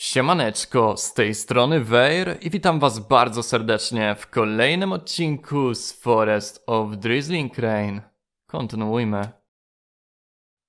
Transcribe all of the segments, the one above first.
Siemaneczko, z tej strony Weir i witam was bardzo serdecznie w kolejnym odcinku z Forest of Drizzling Crane. Kontynuujmy.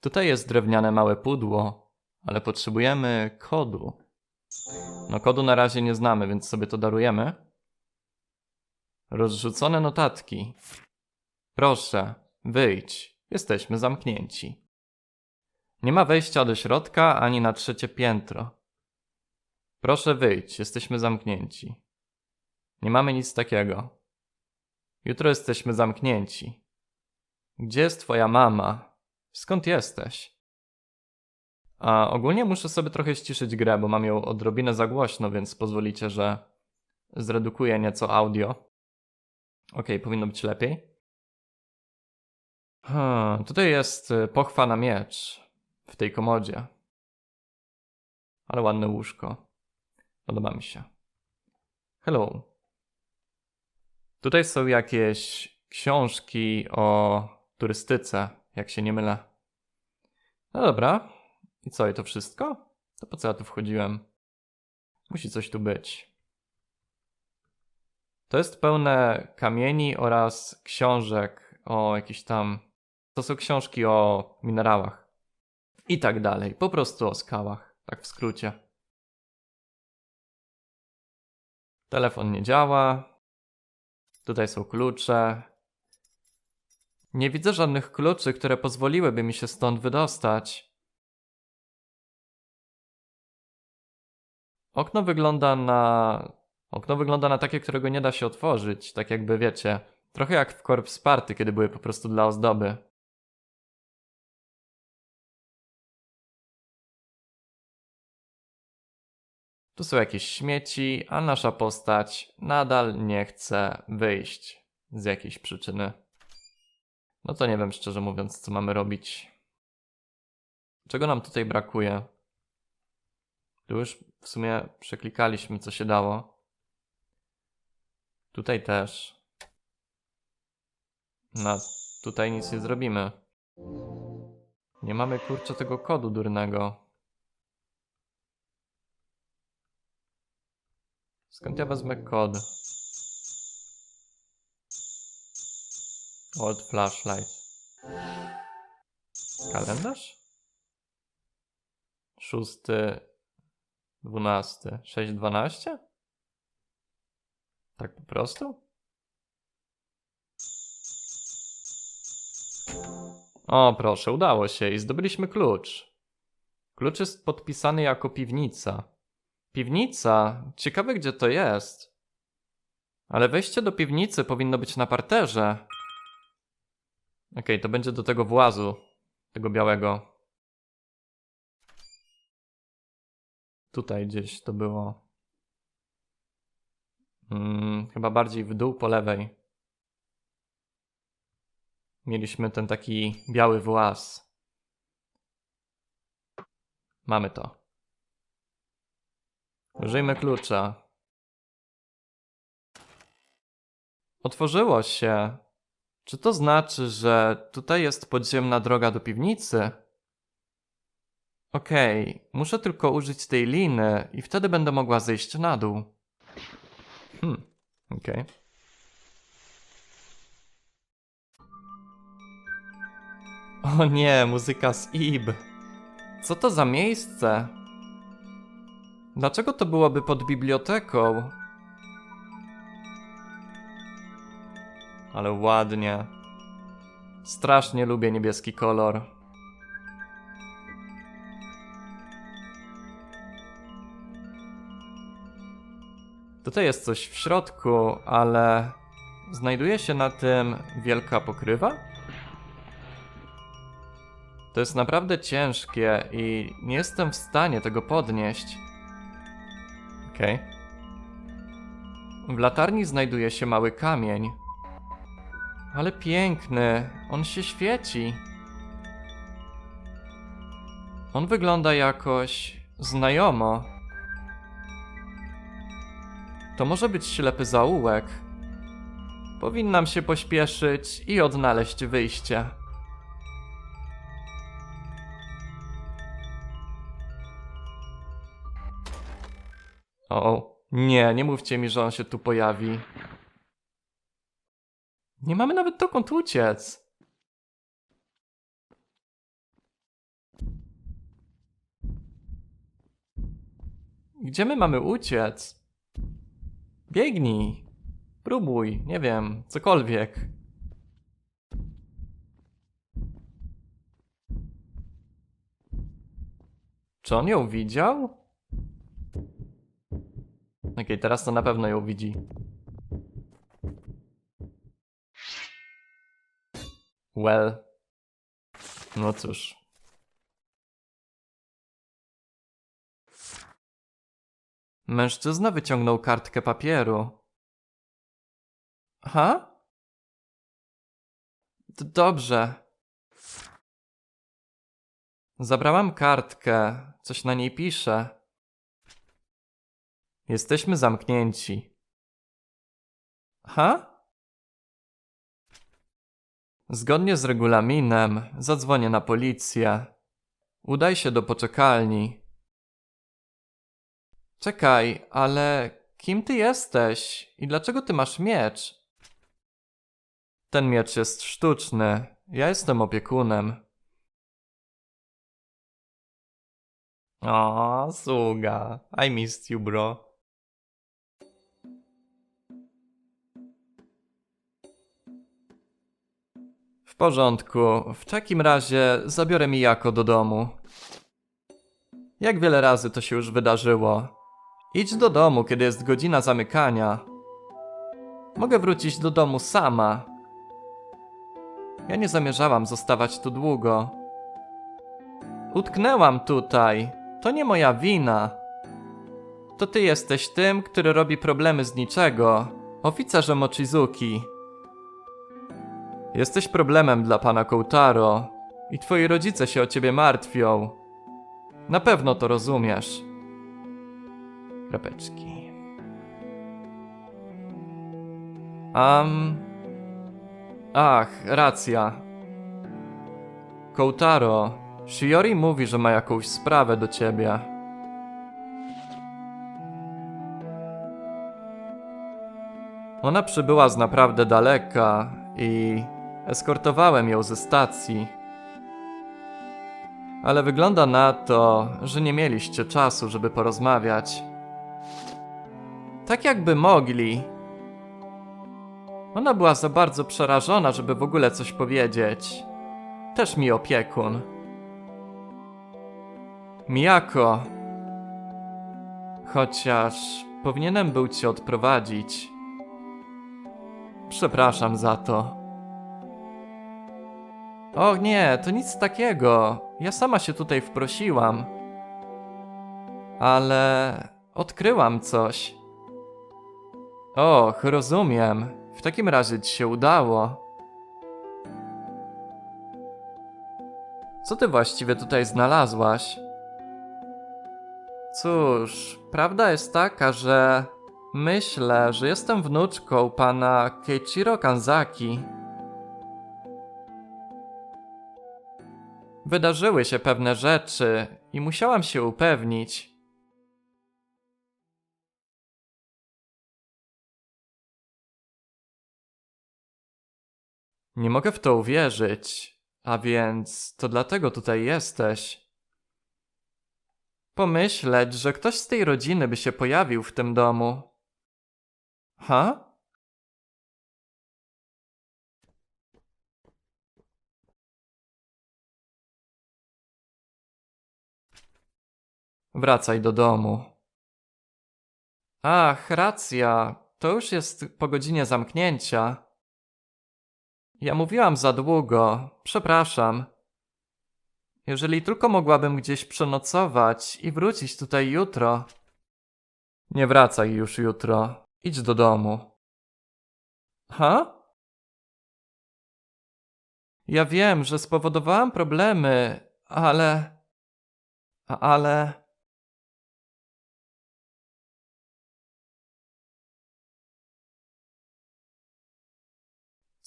Tutaj jest drewniane małe pudło, ale potrzebujemy kodu. No kodu na razie nie znamy, więc sobie to darujemy. Rozrzucone notatki. Proszę, wyjdź. Jesteśmy zamknięci. Nie ma wejścia do środka ani na trzecie piętro. Proszę wyjdź, jesteśmy zamknięci. Nie mamy nic takiego. Jutro jesteśmy zamknięci. Gdzie jest twoja mama? Skąd jesteś? A ogólnie muszę sobie trochę ściszyć grę, bo mam ją odrobinę za głośno, więc pozwolicie, że zredukuję nieco audio. Okej, powinno być lepiej. Hmm, tutaj jest y, pochwa na miecz w tej komodzie. Ale ładne łóżko. Podoba mi się. Hello. Tutaj są jakieś książki o turystyce, jak się nie mylę. No dobra. I co, i to wszystko? To po co ja tu wchodziłem? Musi coś tu być. To jest pełne kamieni oraz książek o jakichś tam. To są książki o minerałach. I tak dalej. Po prostu o skałach. Tak w skrócie. Telefon nie działa. Tutaj są klucze. Nie widzę żadnych kluczy, które pozwoliłyby mi się stąd wydostać. Okno wygląda na. Okno wygląda na takie, którego nie da się otworzyć. Tak jakby wiecie. Trochę jak w Corpse Party, kiedy były po prostu dla ozdoby. Tu są jakieś śmieci, a nasza postać nadal nie chce wyjść z jakiejś przyczyny. No to nie wiem szczerze mówiąc, co mamy robić. Czego nam tutaj brakuje? Tu już w sumie przeklikaliśmy, co się dało. Tutaj też. No, tutaj nic nie zrobimy. Nie mamy kurczę tego kodu durnego. Skąd ja wezmę kod? Old flashlight. Kalendarz? Szósty, dwunasty, sześć, dwanaście? Tak po prostu? O, proszę, udało się i zdobyliśmy klucz. Klucz jest podpisany jako piwnica. Piwnica? Ciekawe, gdzie to jest. Ale wejście do piwnicy powinno być na parterze. Okej, to będzie do tego włazu. Tego białego. Tutaj gdzieś to było. Hmm, chyba bardziej w dół po lewej. Mieliśmy ten taki biały właz. Mamy to. Użyjmy klucza. Otworzyło się. Czy to znaczy, że tutaj jest podziemna droga do piwnicy? Okej, muszę tylko użyć tej liny i wtedy będę mogła zejść na dół. Hmm, okej. O nie, muzyka z Ib. Co to za miejsce? Dlaczego to byłoby pod biblioteką? Ale ładnie. Strasznie lubię niebieski kolor. Tutaj jest coś w środku, ale znajduje się na tym wielka pokrywa? To jest naprawdę ciężkie i nie jestem w stanie tego podnieść. Okej. W latarni znajduje się mały kamień. Ale piękny, on się świeci. On wygląda jakoś znajomo. To może być ślepy zaułek. Powinnam się pośpieszyć i odnaleźć wyjście. O, nie, nie mówcie mi, że on się tu pojawi. Nie mamy nawet dokąd uciec. Gdzie my mamy uciec? Biegnij. Próbuj, nie wiem, cokolwiek. Czy on ją widział? Okej, teraz to na pewno ją widzi. Well. No cóż. Mężczyzna wyciągnął kartkę papieru. Ha? D- dobrze. Zabrałam kartkę. Coś na niej pisze. Jesteśmy zamknięci. Ha? Zgodnie z regulaminem zadzwonię na policję. Udaj się do poczekalni. Czekaj, ale kim ty jesteś i dlaczego ty masz miecz? Ten miecz jest sztuczny. Ja jestem opiekunem. O, sługa. I missed you, bro. W porządku. W takim razie zabiorę Mijako do domu. Jak wiele razy to się już wydarzyło. Idź do domu, kiedy jest godzina zamykania. Mogę wrócić do domu sama. Ja nie zamierzałam zostawać tu długo. Utknęłam tutaj. To nie moja wina. To ty jesteś tym, który robi problemy z niczego. Oficerze Mochizuki. Jesteś problemem dla pana Koutaro. I twoi rodzice się o ciebie martwią. Na pewno to rozumiesz. Kropeczki. Um. Ach, racja. Koutaro, Shiori mówi, że ma jakąś sprawę do ciebie. Ona przybyła z naprawdę daleka i eskortowałem ją ze stacji. Ale wygląda na to, że nie mieliście czasu, żeby porozmawiać. Tak jakby mogli. Ona była za bardzo przerażona, żeby w ogóle coś powiedzieć. Też mi opiekun. Mijako. Chociaż powinienem był cię odprowadzić. Przepraszam za to. Och nie, to nic takiego. Ja sama się tutaj wprosiłam. Ale odkryłam coś. Och, rozumiem. W takim razie ci się udało. Co ty właściwie tutaj znalazłaś? Cóż, prawda jest taka, że myślę, że jestem wnuczką pana Keiichiro Kanzaki. Wydarzyły się pewne rzeczy i musiałam się upewnić. Nie mogę w to uwierzyć, a więc to dlatego tutaj jesteś. Pomyśleć, że ktoś z tej rodziny by się pojawił w tym domu. Ha? Wracaj do domu. Ach, racja. To już jest po godzinie zamknięcia. Ja mówiłam za długo. Przepraszam. Jeżeli tylko mogłabym gdzieś przenocować i wrócić tutaj jutro. Nie wracaj już jutro. Idź do domu. Ha? Ja wiem, że spowodowałam problemy, ale. Ale.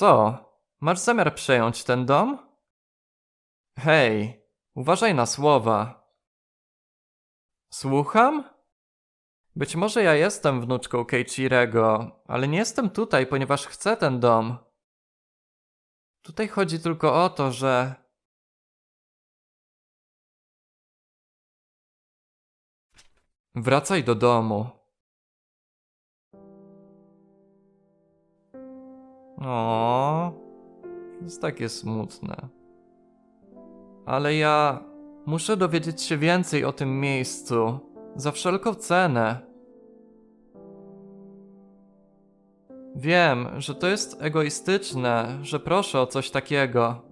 Co? Masz zamiar przejąć ten dom? Hej, uważaj na słowa. Słucham? Być może ja jestem wnuczką Keiichirego, ale nie jestem tutaj, ponieważ chcę ten dom. Tutaj chodzi tylko o to, że Wracaj do domu. O, jest takie smutne. Ale ja muszę dowiedzieć się więcej o tym miejscu. Za wszelką cenę. Wiem, że to jest egoistyczne, że proszę o coś takiego.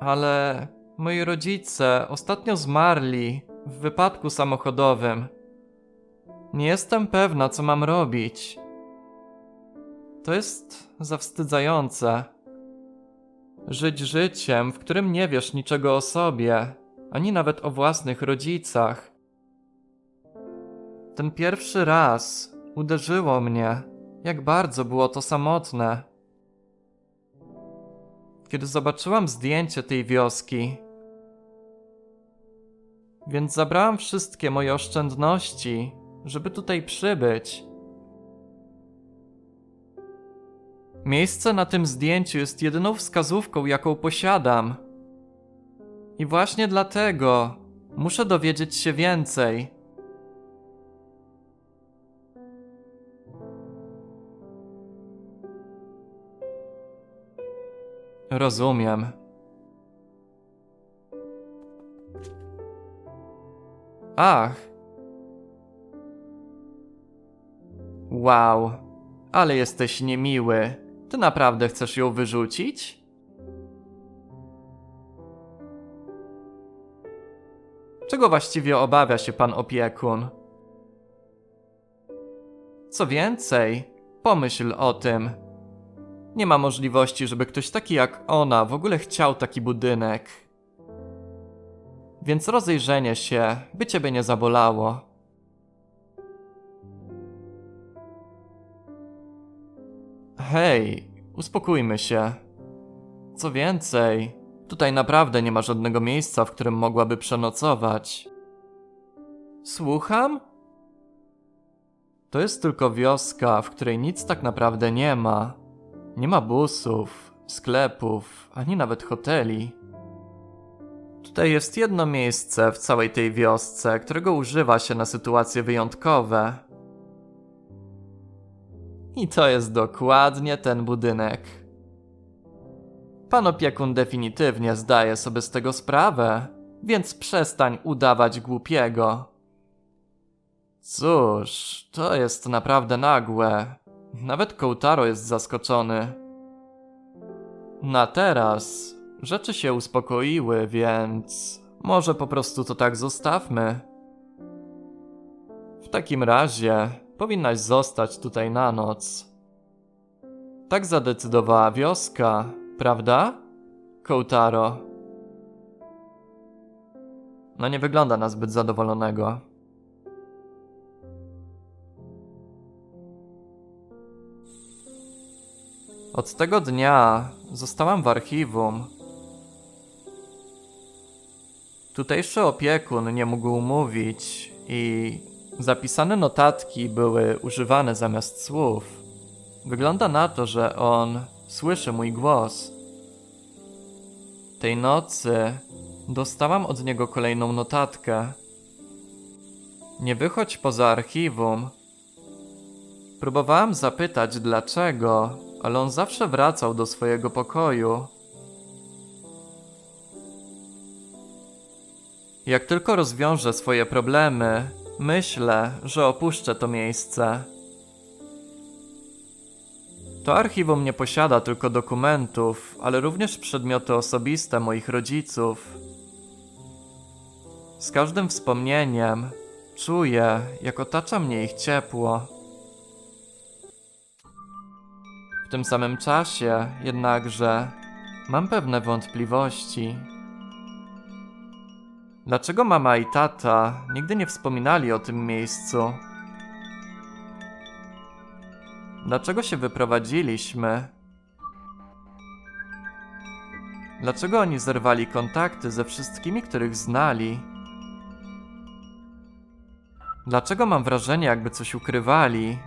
Ale moi rodzice ostatnio zmarli w wypadku samochodowym. Nie jestem pewna, co mam robić. To jest zawstydzające. Żyć życiem, w którym nie wiesz niczego o sobie, ani nawet o własnych rodzicach. Ten pierwszy raz uderzyło mnie, jak bardzo było to samotne. Kiedy zobaczyłam zdjęcie tej wioski, więc zabrałam wszystkie moje oszczędności, żeby tutaj przybyć. Miejsce na tym zdjęciu jest jedyną wskazówką, jaką posiadam. I właśnie dlatego muszę dowiedzieć się więcej. Rozumiem. Ach. Wow, ale jesteś niemiły. Ty naprawdę chcesz ją wyrzucić? Czego właściwie obawia się pan opiekun? Co więcej, pomyśl o tym. Nie ma możliwości, żeby ktoś taki jak ona w ogóle chciał taki budynek. Więc rozejrzenie się, by ciebie nie zabolało. Hej, uspokójmy się. Co więcej, tutaj naprawdę nie ma żadnego miejsca, w którym mogłaby przenocować. Słucham? To jest tylko wioska, w której nic tak naprawdę nie ma. Nie ma busów, sklepów, ani nawet hoteli. Tutaj jest jedno miejsce w całej tej wiosce, którego używa się na sytuacje wyjątkowe. I to jest dokładnie ten budynek. Pan opiekun definitywnie zdaje sobie z tego sprawę, więc przestań udawać głupiego. Cóż, to jest naprawdę nagłe. Nawet Kołtaro jest zaskoczony. Na teraz rzeczy się uspokoiły, więc może po prostu to tak zostawmy. W takim razie powinnaś zostać tutaj na noc. Tak zadecydowała wioska, prawda? Kołtaro. No nie wygląda na zbyt zadowolonego. Od tego dnia zostałam w archiwum. Tutejszy opiekun nie mógł mówić i zapisane notatki były używane zamiast słów. Wygląda na to, że on słyszy mój głos. Tej nocy dostałam od niego kolejną notatkę. Nie wychodź poza archiwum. Próbowałam zapytać dlaczego, ale on zawsze wracał do swojego pokoju. Jak tylko rozwiążę swoje problemy, myślę, że opuszczę to miejsce. To archiwum nie posiada tylko dokumentów, ale również przedmioty osobiste moich rodziców. Z każdym wspomnieniem czuję, jak otacza mnie ich ciepło. W tym samym czasie, jednakże, mam pewne wątpliwości. Dlaczego mama i tata nigdy nie wspominali o tym miejscu? Dlaczego się wyprowadziliśmy? Dlaczego oni zerwali kontakty ze wszystkimi, których znali? Dlaczego mam wrażenie, jakby coś ukrywali?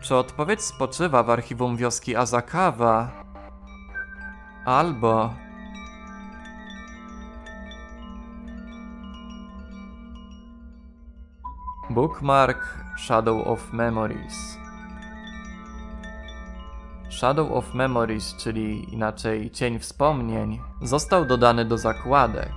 Czy odpowiedź spoczywa w archiwum wioski Azakawa? Albo Bookmark Shadow of Memories. Shadow of Memories, czyli inaczej cień wspomnień, został dodany do zakładek.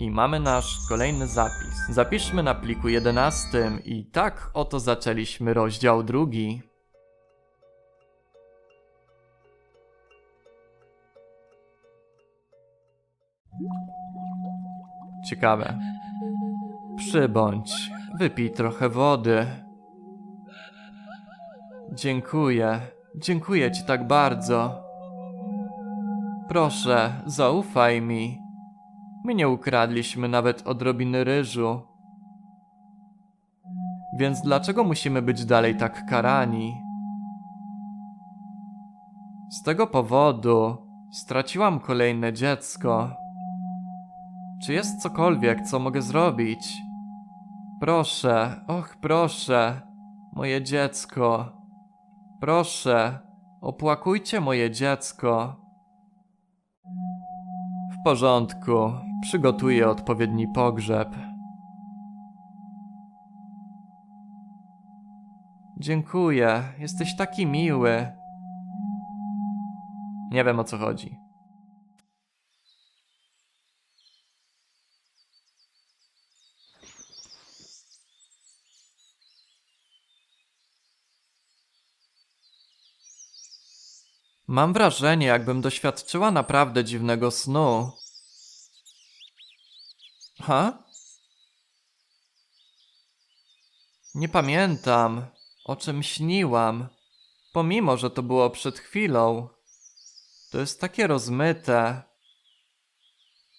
I mamy nasz kolejny zapis. Zapiszmy na pliku 11 i tak oto zaczęliśmy rozdział drugi. Ciekawe. Przybądź, wypij trochę wody. Dziękuję, dziękuję ci tak bardzo. Proszę, zaufaj mi. My nie ukradliśmy nawet odrobiny ryżu. Więc dlaczego musimy być dalej tak karani? Z tego powodu straciłam kolejne dziecko. Czy jest cokolwiek, co mogę zrobić? Proszę, och, proszę, moje dziecko. Proszę, opłakujcie moje dziecko. W porządku, przygotuję odpowiedni pogrzeb. Dziękuję, jesteś taki miły. Nie wiem o co chodzi. Mam wrażenie, jakbym doświadczyła naprawdę dziwnego snu. Ha? Nie pamiętam, o czym śniłam, pomimo że to było przed chwilą. To jest takie rozmyte.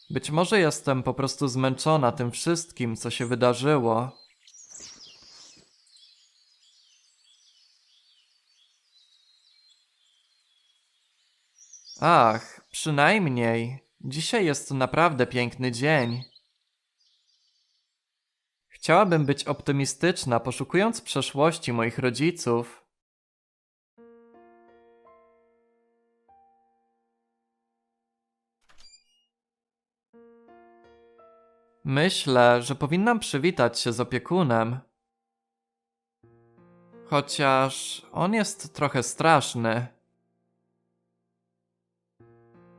Być może jestem po prostu zmęczona tym wszystkim, co się wydarzyło. Ach, przynajmniej. Dzisiaj jest naprawdę piękny dzień. Chciałabym być optymistyczna, poszukując przeszłości moich rodziców. Myślę, że powinnam przywitać się z opiekunem. Chociaż on jest trochę straszny.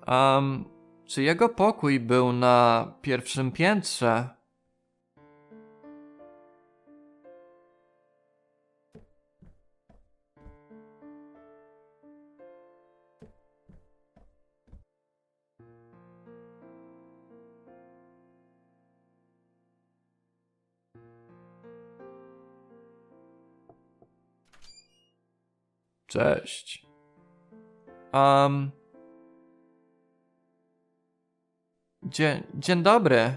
Um, czy jego pokój był na pierwszym piętrze? Cześć. Um, Dzień, dzień dobry.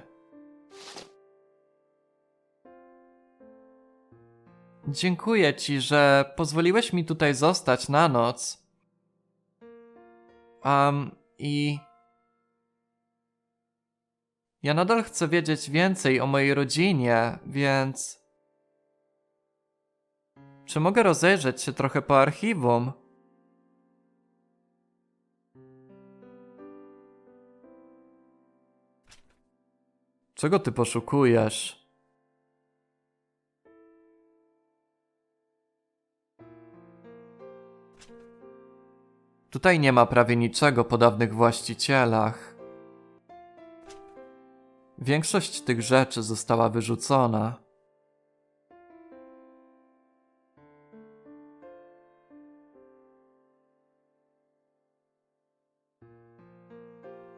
Dziękuję ci, że pozwoliłeś mi tutaj zostać na noc. Um, i. Ja nadal chcę wiedzieć więcej o mojej rodzinie, więc. Czy mogę rozejrzeć się trochę po archiwum? Czego ty poszukujesz? Tutaj nie ma prawie niczego po dawnych właścicielach. Większość tych rzeczy została wyrzucona.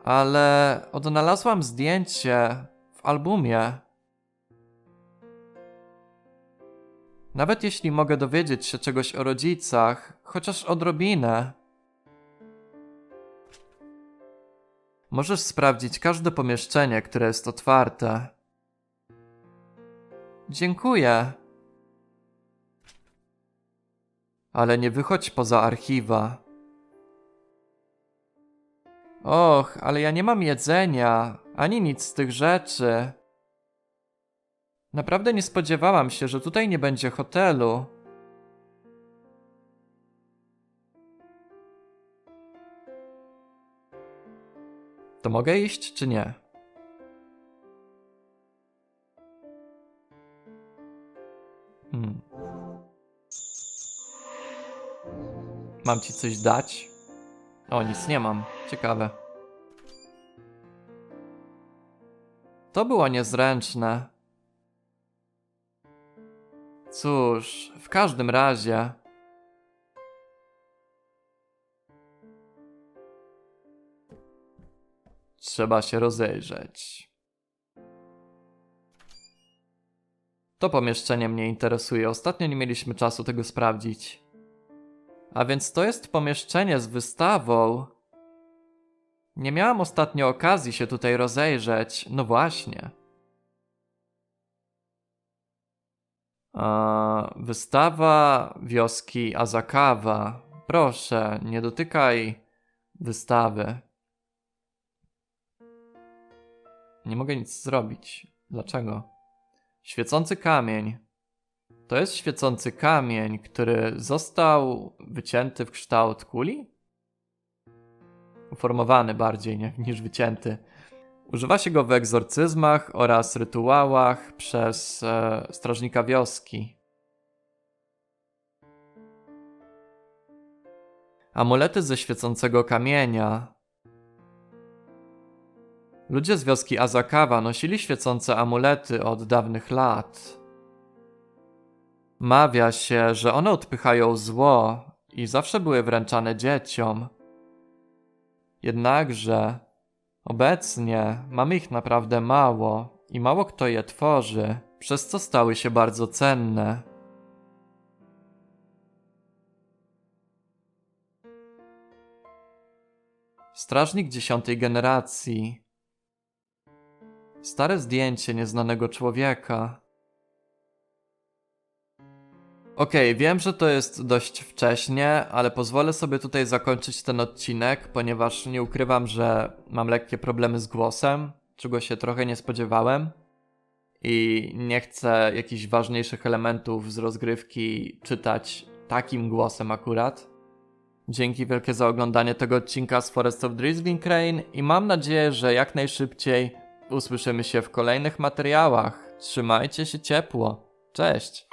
Ale odnalazłam zdjęcie albumie. Nawet jeśli mogę dowiedzieć się czegoś o rodzicach, chociaż odrobinę. Możesz sprawdzić każde pomieszczenie, które jest otwarte. Dziękuję. Ale nie wychodź poza archiwa. Och, ale ja nie mam jedzenia, ani nic z tych rzeczy. Naprawdę nie spodziewałam się, że tutaj nie będzie hotelu. To mogę iść, czy nie? Hmm. Mam ci coś dać? O, nic nie mam. Ciekawe. To było niezręczne. Cóż, w każdym razie. Trzeba się rozejrzeć. To pomieszczenie mnie interesuje. Ostatnio nie mieliśmy czasu tego sprawdzić. A więc to jest pomieszczenie z wystawą. Nie miałam ostatnio okazji się tutaj rozejrzeć. No właśnie. Wystawa wioski Azakawa. Proszę, nie dotykaj wystawy. Nie mogę nic zrobić. Dlaczego? Świecący kamień. To jest świecący kamień, który został wycięty w kształt kuli? Uformowany bardziej nie, niż wycięty. Używa się go w egzorcyzmach oraz rytuałach przez e, strażnika wioski. Amulety ze świecącego kamienia. Ludzie z wioski Azakawa nosili świecące amulety od dawnych lat. Mawia się, że one odpychają zło i zawsze były wręczane dzieciom. Jednakże obecnie mamy ich naprawdę mało i mało kto je tworzy, przez co stały się bardzo cenne. Strażnik dziesiątej generacji. Stare zdjęcie nieznanego człowieka. Okej, wiem, że to jest dość wcześnie, ale pozwolę sobie tutaj zakończyć ten odcinek, ponieważ nie ukrywam, że mam lekkie problemy z głosem, czego się trochę nie spodziewałem. I nie chcę jakichś ważniejszych elementów z rozgrywki czytać takim głosem akurat. Dzięki wielkie za oglądanie tego odcinka z Forest of Drizzling Crane i mam nadzieję, że jak najszybciej usłyszymy się w kolejnych materiałach. Trzymajcie się ciepło. Cześć!